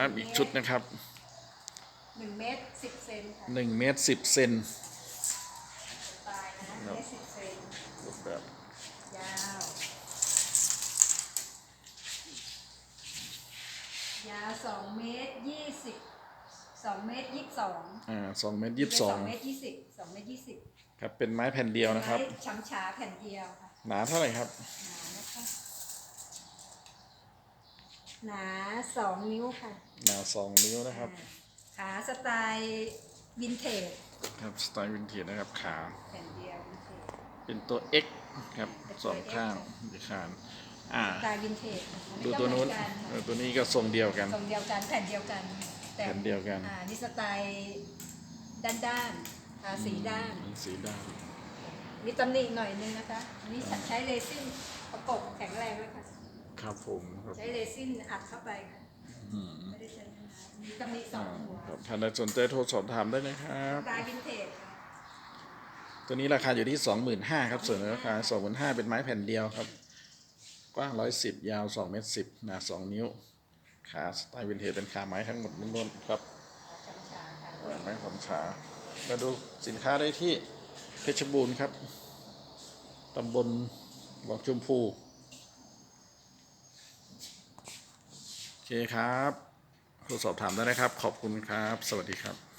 ครับอีกชุดนะครับหนึ่งเมตรสิบเซนค่ะหนึ่งเมตรสิบเซนปลายนะเมตรสิบเซนรูปแบบยาว ยาวสองเมตรยี่สิบสองเมตรยี่สิบสองอ่าสองเมตรยี่สิบสองเมตรยี่สิบสองเมตรยี่สิบครับเป็นไม้แผ่นเดียวนะครับไม้ช้ำช้าแผ่นเดียวค่ะหนาเท่าไหร่ครับหนานะคะ หนาสองนิ้วค่ะ หนาสองนิ้วนะครับ ขาสไตล์วินเทจครับสไตล์วินเทจนะครับขาแผ่นเดียววินเทจเป็นตัว X ครับเป็นตัวสองข้าง X อีกข้างอ่าสไตล์วินเทจนะคะดูตัวนู้นไม่เอต้อองเหมือกัตัวนี้ก็ทรงเดียวกันทรงเดียวกันแผ่นเดียวกันแต่แผ่นเดียวกันอ่านี่สไตล์ด้านด้านๆทาสีด้านเป็นสีด้านมีตำหนิหน่อยนึงนะคะอันนี่ใช้เรซินประกบ ครับผมครับใช้เรซินอัดเข้าไปค่ะอืมไม่ได้ใช้ไม้มีตำหนิสออ่างหัวครับท่านใดสนใจโทรสอบถามได้นะครับสไตล์วินเทจค่ะตัวนี้ราคาอยู่ที่ 25,000ครับส่วนราคา25,000เป็นไม้แผ่นเดียวครับ กว้าง 110 ยาว2เมตร10หนา2 นิ้ว ขาสไตล์วินเทจเป็นขาไม้ทั้งหมดล้วนๆครับช้ำช้าค่ะไม้ขำขามาดูสินค้าได้ที่เพชรบูรณ์ครับตำบลบอกชมพู โอ เคครับทดสอบถามได้นะครับ ขอบคุณครับ สวัสดีครับ